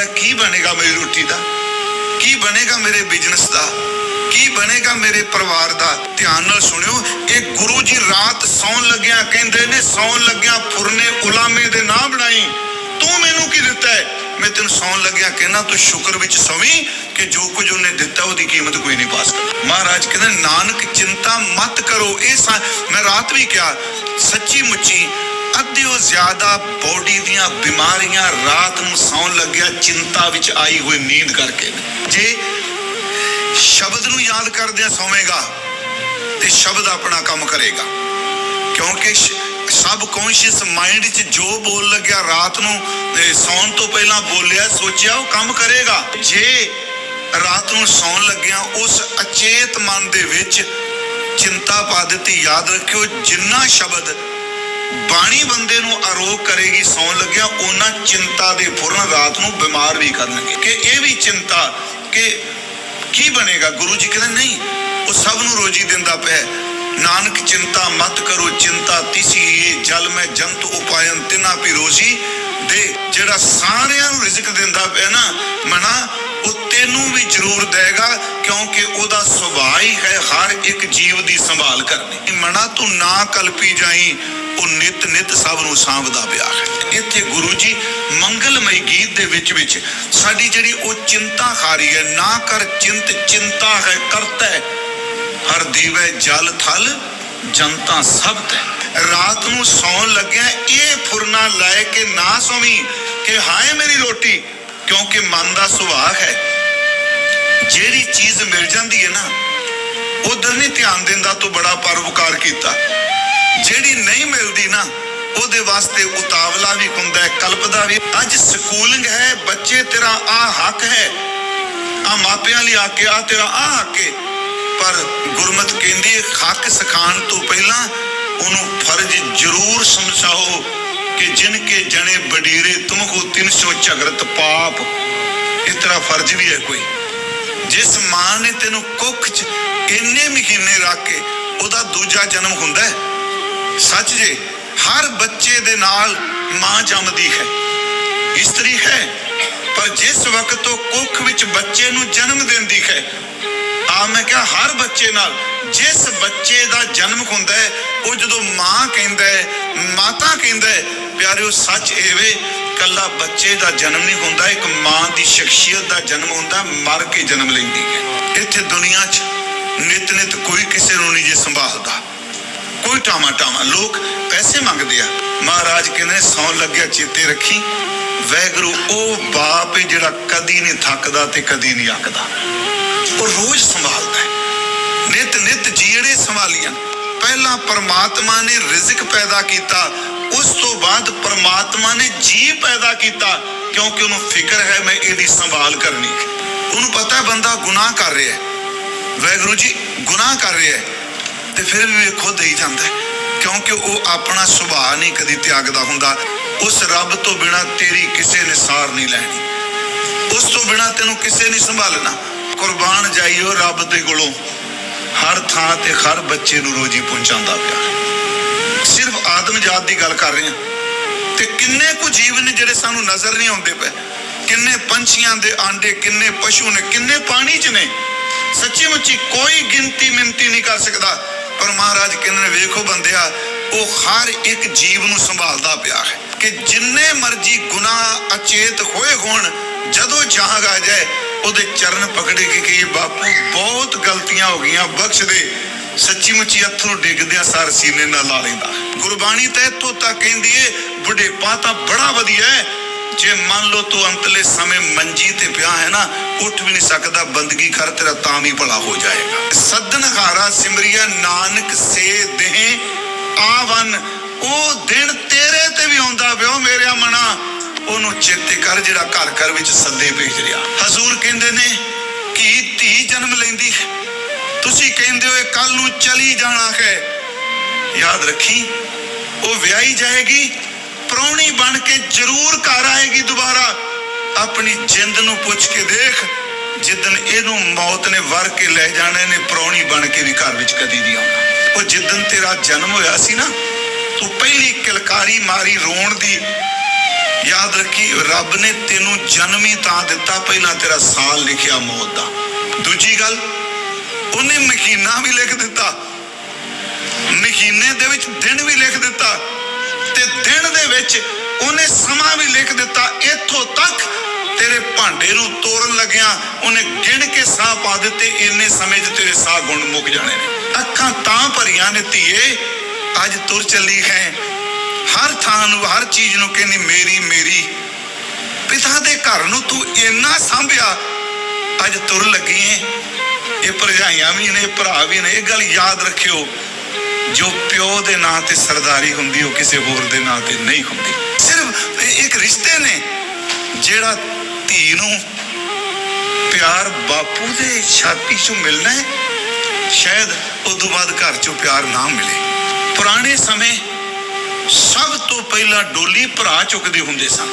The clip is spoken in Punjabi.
ਕਹਿੰਦਾ ਕੀ ਬਣੇਗਾ ਮੇਰੀ ਰੋਟੀ ਦਾ? ਕੀ ਬਣੇਗਾ ਮੇਰੇ ਬਿਜ਼ਨਸ ਦਾ? ਕੀ ਬਣੇਗਾ ਮੇਰੇ ਪਰਿਵਾਰ ਦਾ? ਧਿਆਨ ਨਾਲ ਸੁਣਿਓ, ਇਹ ਗੁਰੂ ਜੀ ਰਾਤ ਸੌਣ ਲੱਗਿਆ, ਕਹਿੰਦੇ ਨੇ ਸੌਣ ਲੱਗਿਆ ਫੁਰਨੇ ਉਲਾਮੇ ਦੇ ਨਾ ਬਣਾਈ। ਤੂੰ ਮੈਨੂੰ ਕੀ ਦਿੱਤਾ ਹੈ? ਮੈਂ ਤੈਨੂੰ ਸੌਣ ਲੱਗਿਆ ਕਹਿਣਾ ਤੂੰ ਸ਼ੁਕਰ ਵਿੱਚ ਸੌਵੀਂ ਕਿ ਜੋ ਕੁਝ ਉਹਨੇ ਦਿੱਤਾ, ਉਹਦੀ ਕੀਮਤ ਕੋਈ ਨਹੀਂ ਪਾ ਸਕਦਾ ਮਹਾਰਾਜ ਕਹਿੰਦੇ, ਨਾਨਕ, ਚਿੰਤਾ ਮਤ ਕਰੋ, ਇਹ ਮੈਂ ਰਾਤ ਵੀ ਕਿਹਾ, ਸੱਚੀ ਮੁੱਚੀ ਜ਼ਿਆਦਾ ਬੋਡੀ ਦੀਆਂ ਬਿਮਾਰੀਆਂ ਰਾਤ ਨੂੰ ਸੌਣ ਲੱਗਿਆ, ਚਿੰਤਾ ਵਿੱਚ ਆਈ ਹੋਈ ਨੀਂਦ ਕਰਕੇ। ਜੇ ਸ਼ਬਦ ਨੂੰ ਯਾਦ ਕਰਦਿਆਂ ਸੌਵੇਂਗਾ ਤੇ ਸ਼ਬਦ ਆਪਣਾ ਕੰਮ ਕਰੇਗਾ। ਕਿਉਂਕਿ ਸਬ ਕੌਨਸ਼ੀਅਸ ਮਾਈਂਡ 'ਚ ਜੋ ਬੋਲ ਲੱਗਿਆ ਰਾਤ ਨੂੰ, ਤੇ ਸੌਣ ਤੋਂ ਪਹਿਲਾਂ ਬੋਲਿਆ, ਸੋਚਿਆ ਉਹ ਕੰਮ ਕਰੇਗਾ। ਜੇ ਰਾਤ ਨੂੰ ਸੌਣ ਲੱਗਿਆ, ਉਸ ਅਚੇਤ ਮਨ ਦੇ ਵਿੱਚ ਚਿੰਤਾ ਪਾ ਦਿੱਤੀ, ਯਾਦ ਰੱਖਿਓ, ਜਿੰਨਾ ਸ਼ਬਦ ਬਾਣੀ ਬੰਦੇ ਨੂੰ ਆਰੋਗ ਕਰੇਗੀ, ਸੌਣ ਲੱਗਿਆ, ਉਹਨਾਂ ਚਿੰਤਾ ਦੇ ਫੁਰਨ ਰਾਤ ਨੂੰ ਬਿਮਾਰ ਵੀ ਕਰਨਗੇ। ਕਿ ਇਹ ਵੀ ਚਿੰਤਾ ਕਿ ਕੀ ਬਣੇਗਾ? ਗੁਰੂ ਜੀ ਕਹਿੰਦੇ, ਨਹੀਂ, ਉਹ ਸਭ ਨੂੰ ਰੋਜੀ ਦਿੰਦਾ ਪਿਆ ਨਾਨਕ, ਚਿੰਤਾ ਮਤ ਕਰੋ, ਚਿੰਤਾ ਤਿਸੀ ਜਲ ਮੈਂ ਜੰਤ ਉਪਾਇਨ, ਤਿਨਾ ਪੀ ਰੋਜੀ ਦੇ। ਜਿਹੜਾ ਸਾਰਿਆਂ ਨੂੰ ਰਿਜ਼ਕ ਦਿੰਦਾ ਪਿਆ ਨਾ, ਮਨਾ ਉਹ ਵੀ ਜ਼ਰੂਰ ਦੇਗਾ, ਕਿਉਂਕਿ ਉਹਦਾ ਸੁਭਾਅ ਹੀ ਹੈ ਹਰ ਇੱਕ ਜੀਵ ਦੀ ਸੰਭਾਲ ਕਰਨੀ। ਮਨਾ ਤੂੰ ਨਾ ਕਲਪੀ ਜਾਈ, ਉਹ ਨਿਤ ਨਿਤ ਸਭ ਨੂੰ ਸਾਂਭਦਾ ਪਿਆ ਹੈ। ਇੱਥੇ ਗੁਰੂ ਜੀ ਮੰਗਲਮਈ ਗੀਤ ਦੇ ਵਿੱਚ ਵਿੱਚ ਸਾਡੀ ਜਿਹੜੀ ਉਹ ਚਿੰਤਾ ਖਾਰੀ ਹੈ, ਨਾ ਕਰ ਚਿੰਤ, ਚਿੰਤਾ ਹੈ, ਕਰਤਾ ਹੈ। ਹਰ ਦੀਵੇ, ਜਲ, ਥਲ, ਜਨਤਾ ਸਭ ਤੈ। ਰਾਤ ਨੂੰ ਸੌਣ ਲੱਗਿਆ ਇਹ ਫੁਰਨਾ ਲੈ ਕੇ ਨਾ ਸੋਵੀਂ ਕਿ ਹਾਏ ਮੇਰੀ ਰੋਟੀ, ਕਿਉਂਕਿ ਮਨ ਦਾ ਸੁਭਾਅ ਹੈ। ਜਿਹੜੀ ਚੀਜ਼ ਮਿਲ ਜਾਂਦੀ ਹੈ ਨਾ, ਉਧਰ ਨਹੀਂ ਧਿਆਨ ਦਿੰਦਾ ਤੂੰ ਬੜਾ ਪਰਉਪਕਾਰ ਕੀਤਾ। ਜਿਹੜੀ ਨਹੀਂ ਮਿਲਦੀ ਨਾ, ਉਹਦੇ ਵਾਸਤੇ ਉਤਾਵਲਾ ਵੀ ਹੁੰਦਾ ਹੈ ਕਲਪਦਾ ਵੀ। ਅੱਜ ਸਕੂਲਿੰਗ ਹੈ, ਬੱਚੇ ਤੇਰਾ ਆ ਹੱਕ ਹੈ। ਆ ਮਾਪਿਆਂ ਲਈ ਆ ਕੇ ਆ ਤੇਰਾ ਆ ਹੱਕ ਹੈ। ਪਰ ਗੁਰਮਤ ਕਹਿੰਦੀ ਹੈ, ਹੱਕ ਸਿਖਾਉਣ ਤੋਂ ਪਹਿਲਾਂ ਉਹਨੂੰ ਫਰਜ਼ ਜ਼ਰੂਰ ਸਮਝਾਓ ਕਿ ਜਿਨ ਕੇ ਜਣੇ ਬਡੀਰੇ ਤੁਮ ਕੋ 300 ਝਗਰਤ ਪਾਪ। ਇਸ ਤੇਰਾ ਫਰਜ਼ ਵੀ ਹੈ ਕੋਈ। ਜਿਸ ਮਾਂ ਨੇ ਤੈਨੂੰ ਕੁੱਖ 'ਚ ਇੰਨੇ ਮਹੀਨੇ ਰੱਖ ਕੇ ਉਹਦਾ ਦੂਜਾ ਜਨਮ ਹੁੰਦਾ ਹੈ, ਸੱਚ ਜੇ, ਹਰ ਬੱਚੇ ਦੇ ਨਾਲ ਮਾਂ ਜੰਮਦੀ ਹੈ। ਇਸਤਰੀ ਹੈ, ਪਰ ਜਿਸ ਵਕਤ ਉਹ ਕੁੱਖ ਵਿੱਚ ਬੱਚੇ ਨੂੰ ਜਨਮ ਦਿੰਦੀ ਹੈ ਆ ਮੈਂ ਕਿਹਾ ਹਰ ਬੱਚੇ ਨਾਲ ਜਿਸ ਬੱਚੇ ਦਾ ਜਨਮ ਹੁੰਦਾ ਹੈ, ਉਹ ਜਦੋਂ ਮਾਂ ਕਹਿੰਦਾ ਹੈ, ਮਾਤਾ ਕਹਿੰਦਾ ਹੈ, ਪਿਆਰਿਓ, ਸੱਚ ਇਹਵੇ ਕੱਲਾ ਬੱਚੇ ਦਾ ਜਨਮ ਨਹੀਂ ਹੁੰਦਾ, ਇੱਕ ਮਾਂ ਦੀ ਸ਼ਖਸੀਅਤ ਦਾ ਜਨਮ ਹੁੰਦਾ, ਮਰ ਕੇ ਜਨਮ ਲੈਂਦੀ ਹੈ। ਇੱਥੇ ਦੁਨੀਆ 'ਚ ਨਿਤ ਨਿਤ ਕੋਈ ਕਿਸੇ ਨੂੰ ਨਹੀਂ ਜੇ ਸੰਭਾਲਦਾ। ਕੋਈ ਟਾਮਾ ਟਾਮਾ ਲੋਕ ਪੈਸੇ ਮੰਗਦੇ ਆ। ਮਹਾਰਾਜ ਕਹਿੰਦੇ ਸੌਣ ਲੱਗਿਆ, ਚੇਤੇ ਰੱਖੀ। ਵੈਗਰੂ, ਉਹ ਬਾਪ ਹੈ ਜਿਹੜਾ ਕਦੀ ਨਹੀਂ ਥੱਕਦਾ ਤੇ ਕਦੀ ਨਹੀਂ ਅੱਕਦਾ। ਉਹ ਰੋਜ਼ ਸੰਭਾਲਦਾ ਹੈ। ਨਿਤ ਨਿਤ ਜੀੜੇ ਸੰਭਾਲੀਆਂ। ਪਹਿਲਾਂ ਪਰਮਾਤਮਾ ਨੇ ਰਿਜ਼ਕ ਪੈਦਾ ਕੀਤਾ ਉਸ ਤੋਂ ਬਾਅਦ ਪਰਮਾਤਮਾ ਨੇ ਜੀ ਪੈਦਾ ਕੀਤਾ, ਕਿਉਂਕਿ ਉਹਨੂੰ ਫਿਕਰ ਹੈ ਮੈਂ ਇਹਦੀ ਸੰਭਾਲ ਕਰਨੀ। ਉਹਨੂੰ ਪਤਾ ਹੈ ਬੰਦਾ ਗੁਨਾਹ ਕਰ ਰਿਹਾ ਹੈ। ਵੈਗਰੂ ਜੀ, ਗੁਨਾਹ ਕਰ ਰਿਹਾ ਹੈ। ਤੇ ਫਿਰ ਵੀ ਵੇਖੋ ਦੇਈ ਜਾਂਦਾ ਹੈ, ਕਿਉਂਕਿ ਉਹ ਆਪਣਾ ਸੁਭਾਅ ਨਹੀਂ ਕਦੀ ਤਿਆਗਦਾ ਹੁੰਦਾ। ਉਸ ਰੱਬ ਤੋਂ ਬਿਨਾ ਤੇਰੀ ਕਿਸੇ ਨੇ ਸਾਰ ਨਹੀਂ ਲੈਣੀ। ਉਸ ਤੋਂ ਬਿਨਾ ਤੈਨੂੰ ਕਿਸੇ ਨਹੀਂ ਸੰਭਾਲਣਾ। ਕੁਰਬਾਨ ਜਾਈਓ ਰੱਬ ਦੇ ਕੋਲੋਂ। ਹਰ ਥਾਂ ਤੇ ਹਰ ਬੱਚੇ ਨੂੰ ਰੋਜੀ ਪਹੁੰਚਾਉਂਦਾ ਪਿਆ। ਸਿਰਫ ਆਦਮ ਜਾਤ ਦੀ ਗੱਲ ਕਰ ਰਹੇ ਹਾਂ ਤੇ ਕਿੰਨੇ ਕੁ ਜੀਵ ਨੇ ਜਿਹੜੇ ਸਾਨੂੰ ਨਜ਼ਰ ਨਹੀਂ ਆਉਂਦੇ ਪਏ? ਕਿੰਨੇ ਪੰਛੀਆਂ ਦੇ ਆਂਡੇ, ਕਿੰਨੇ ਪਸ਼ੂ ਨੇ, ਕਿੰਨੇ ਪਾਣੀ 'ਚ ਨੇ? ਸੱਚੀ ਮੁੱਚੀ ਕੋਈ ਗਿਣਤੀ ਮਿੰਤੀ ਨਹੀਂ ਕਰ ਸਕਦਾ। ਪਰ ਮਹਾਰਾਜ ਕਹਿੰਦੇ ਨੇ, ਵੇਖੋ ਬੰਦਿਆ, ਉਹ ਹਰ ਇੱਕ ਜੀਵ ਨੂੰ ਸੰਭਾਲਦਾ ਪਿਆ ਹੈ। ਕਿ ਜਿੰਨੇ ਮਰਜ਼ੀ ਗੁਨਾਹ ਅਚੇਤ ਹੋਏ ਹੋਣ, ਜਦੋਂ ਜਾਗ ਆ ਜਾਏ, ਉਹਦੇ ਚਰਨ ਪਕੜੇ ਕਿ ਕਿ ਬਾਪੂ, ਬਹੁਤ ਗਲਤੀਆਂ ਹੋ ਗਈਆਂ, ਬਖਸ਼ ਦੇ। ਸੱਚੀ ਮੁੱਚੀ ਅਥਰੂ ਡਿੱਗਦਿਆਂ ਸਾਰ ਸੀਨੇ ਨਾਲ ਲਾ ਲੈਂਦਾ। ਗੁਰਬਾਣੀ ਤਾਂ ਇੱਥੋਂ ਤੱਕ ਕਹਿੰਦੀ ਏ, ਬੁਢੇਪਾ ਤਾਂ ਬੜਾ ਵਧੀਆ ਹੈ ਜੇ ਮੰਨ ਲਓ ਤੂੰ ਅੰਤਲੇ ਸਮੇਂ ਮੰਜੀ ਤੇ ਪਿਆ ਹੈ ਨਾ, ਉੱਠ ਵੀ ਨਹੀਂ ਸਕਦਾ, ਬੰਦਗੀ ਕਰ, ਤੇਰਾ ਤਾਂ ਵੀ ਭਲਾ ਹੋ ਜਾਏਗਾ। ਸੱਦਨ ਹਾਰਾ ਸਿਮਰਿਆ, ਨਾਨਕ ਸੇ ਦੇ ਆਵਨ, ਉਹ ਦਿਨ ਤੇਰੇ ਤੇ ਵੀ ਆਉਂਦਾ ਪਿਓ ਮੇਰਿਆ ਮਨਾ। ਉਹਨੂੰ ਚੇਤੇ ਕਰ ਜਿਹੜਾ ਘਰ ਘਰ ਵਿੱਚ ਸੱਦੇ ਭੇਜ ਰਿਹਾ। ਹਜ਼ੂਰ ਕਹਿੰਦੇ ਨੇ ਕਿ ਧੀ ਜਨਮ ਲੈਂਦੀ ਤੁਸੀਂ ਕਹਿੰਦੇ ਹੋ ਕੱਲ ਨੂੰ ਚਲੀ ਜਾਣਾ ਹੈ। ਯਾਦ ਰੱਖੀ, ਉਹ ਵਿਆਹੀ ਜਾਏਗੀ, ਪ੍ਰਾਹੁਣੀ ਬਣ ਕੇ ਜ਼ਰੂਰ ਘਰ ਆਏਗੀ ਦੁਬਾਰਾ। ਆਪਣੀ ਜਿੰਦ ਨੂੰ ਪੁੱਛ ਕੇ ਦੇਖ ਜਿੱਦਨ ਇਹਨੂੰ ਮੌਤ ਨੇ ਵਰ ਕੇ ਲੈ ਜਾਣੇ ਨੇ, ਪ੍ਰਾਹੁਣੀ ਬਣ ਕੇ ਵੀ ਘਰ ਵਿੱਚ ਕਦੀ ਨਹੀਂ ਆਉਣਾ ਉਹ ਜਿੱਦਨ ਤੇਰਾ ਜਨਮ ਹੋਇਆ ਸੀ ਨਾ, ਤੂੰ ਪਹਿਲੀ ਕਿਲਕਾਰੀ ਮਾਰੀ ਰੋਣ ਦੀ। ਯਾਦ ਰੱਖੀ, ਰੱਬ ਨੇ ਤੈਨੂੰ ਜਨਮ ਹੀ ਤਾਂ ਦਿੱਤਾ, ਪਹਿਲਾਂ ਤੇਰਾ ਸਾਲ ਲਿਖਿਆ ਮੌਤ ਦਾ। ਦੂਜੀ ਗੱਲ ਉਹਨੇ ਮਹੀਨਾ ਵੀ ਲਿਖ ਦਿੱਤਾ। ਮਹੀਨੇ ਦੇ ਵਿੱਚ ਦਿਨ ਵੀ ਲਿਖ ਦਿੱਤਾ ਤੇ ਦਿਨ ਦੇ ਵਿੱਚ ਉਹਨੇ ਸਮਾਂ ਵੀ ਲਿਖ ਦਿੱਤਾ। ਇੱਥੋਂ ਤੱਕ ਤੇਰੇ ਭਾਂਡੇ ਨੂੰ ਤੋੜਨ ਲੱਗਿਆ ਉਹਨੇ ਗਿਣ ਕੇ ਸਾਹ ਪਾ ਦਿੱਤੇ, ਇੰਨੇ ਸਮੇਂ 'ਚ ਤੇਰੇ ਸਾਹ ਗੁਣ ਮੁੱਕ ਜਾਣੇ ਨੇ। ਅੱਖਾਂ ਤਾਂ ਭਰੀਆਂ ਨੇ ਧੀਏ, ਅੱਜ ਤੁਰ ਚੱਲੀ ਹੈ। ਹਰ ਥਾਂ ਨੂੰ, ਹਰ ਚੀਜ਼ ਨੂੰ ਕਹਿੰਦੀ, ਮੇਰੀ ਮੇਰੀ, ਪਿਤਾ ਦੇ ਘਰ ਨੂੰ ਤੂੰ ਇੰਨਾ ਸੰਭਿਆ, ਅੱਜ ਤੁਰ ਲੱਗੀ ਏ। ਇਹ ਭਰਜਾਈਆਂ ਵੀ ਨੇ, ਭਰਾ ਵੀ ਨੇ, ਇਹ ਗੱਲ ਯਾਦ ਰੱਖਿਓ। ਜੋ ਪਿਓ ਦੇ ਨਾਂ ਤੇ ਸਰਦਾਰੀ ਹੁੰਦੀ, ਉਹ ਕਿਸੇ ਹੋਰ ਦੇ ਨਾਂ ਤੇ ਨਹੀਂ ਹੁੰਦੀ। ਸਿਰਫ ਇੱਕ ਰਿਸ਼ਤੇ ਨੇ, ਜਿਹੜਾ ਧੀ ਨੂੰ ਪਿਆਰ ਬਾਪੂ ਦੇ ਛਾਤੀ 'ਚੋਂ ਮਿਲਣਾ ਹੈ, ਸ਼ਾਇਦ ਉਸ ਤੋਂ ਬਾਅਦ ਘਰ 'ਚੋਂ ਪਿਆਰ ਨਾ ਮਿਲੇ। ਪੁਰਾਣੇ ਸਮੇਂ ਸਭ ਤੋਂ ਪਹਿਲਾਂ ਡੋਲੀ ਭਰਾ ਚੁੱਕਦੇ ਹੁੰਦੇ ਸਨ।